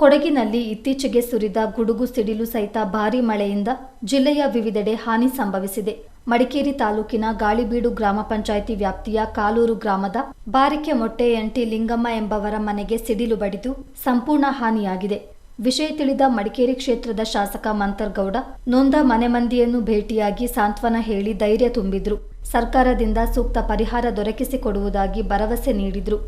ಕೊಡಗಿನಲ್ಲಿ ಇತ್ತೀಚೆಗೆ ಸುರಿದ ಗುಡುಗು ಸಿಡಿಲು ಸಹಿತ ಭಾರೀ ಮಳೆಯಿಂದ ಜಿಲ್ಲೆಯ ವಿವಿಧೆಡೆ ಹಾನಿ ಸಂಭವಿಸಿದೆ. ಮಡಿಕೇರಿ ತಾಲೂಕಿನ ಗಾಳಿಬೀಡು ಗ್ರಾಮ ಪಂಚಾಯಿತಿ ವ್ಯಾಪ್ತಿಯ ಕಾಲೂರು ಗ್ರಾಮದ ಬಾರಿಕೆ ಮೊಟ್ಟೆ ಎಂಟಿ ಲಿಂಗಮ್ಮ ಎಂಬವರ ಮನೆಗೆ ಸಿಡಿಲು ಬಡಿದು ಸಂಪೂರ್ಣ ಹಾನಿಯಾಗಿದೆ. ವಿಷಯ ತಿಳಿದ ಮಡಿಕೇರಿ ಕ್ಷೇತ್ರದ ಶಾಸಕ ಮಂತರ್ಗೌಡ, ನೊಂದ ಮನೆ ಮಂದಿಯನ್ನು ಭೇಟಿಯಾಗಿ ಸಾಂತ್ವನ ಹೇಳಿ ಧೈರ್ಯ ತುಂಬಿದ್ರು. ಸರ್ಕಾರದಿಂದ ಸೂಕ್ತ ಪರಿಹಾರ ದೊರಕಿಸಿಕೊಡುವುದಾಗಿ ಭರವಸೆ ನೀಡಿದ್ರು.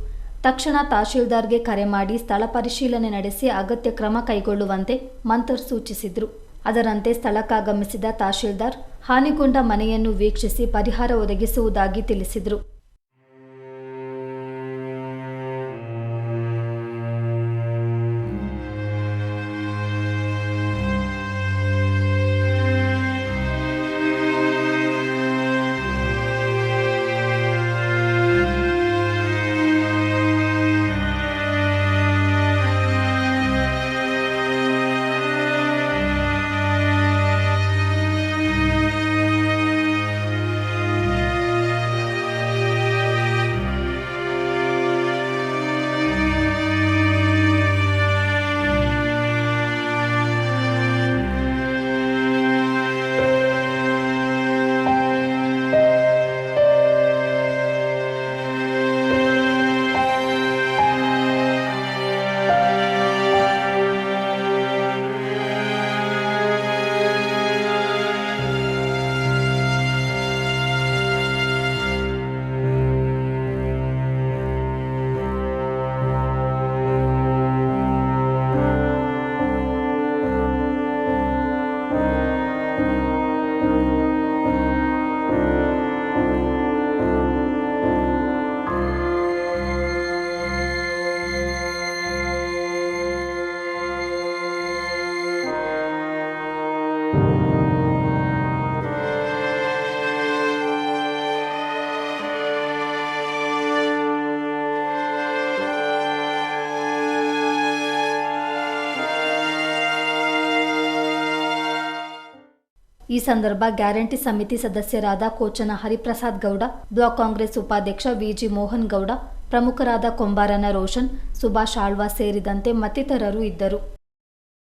ತಕ್ಷಣ ತಹಶೀಲ್ದಾರ್ಗೆ ಕರೆ ಮಾಡಿ ಸ್ಥಳ ಪರಿಶೀಲನೆ ನಡೆಸಿ ಅಗತ್ಯ ಕ್ರಮ ಕೈಗೊಳ್ಳುವಂತೆ ಮಂತರ್ ಸೂಚಿಸಿದ್ರು. ಅದರಂತೆ ಸ್ಥಳಕ್ಕಾಗಮಿಸಿದ ತಹಶೀಲ್ದಾರ್ ಹಾನಿಗೊಂಡ ಮನೆಯನ್ನು ವೀಕ್ಷಿಸಿ ಪರಿಹಾರ ಒದಗಿಸುವುದಾಗಿ ತಿಳಿಸಿದರು. ಈ ಸಂದರ್ಭ ಗ್ಯಾರಂಟಿ ಸಮಿತಿ ಸದಸ್ಯರಾದ ಕೋಚನ ಹರಿಪ್ರಸಾದ್ ಗೌಡ, ಬ್ಲಾಕ್ ಕಾಂಗ್ರೆಸ್ ಉಪಾಧ್ಯಕ್ಷ ವಿಜಿ ಮೋಹನ್ ಗೌಡ ಪ್ರಮುಖರಾದ ಕೊಂಬಾರನ ರೋಷನ್, ಸುಭಾಷ್ ಆಳ್ವಾ ಸೇರಿದಂತೆ ಮತ್ತಿತರರು ಇದ್ದರು.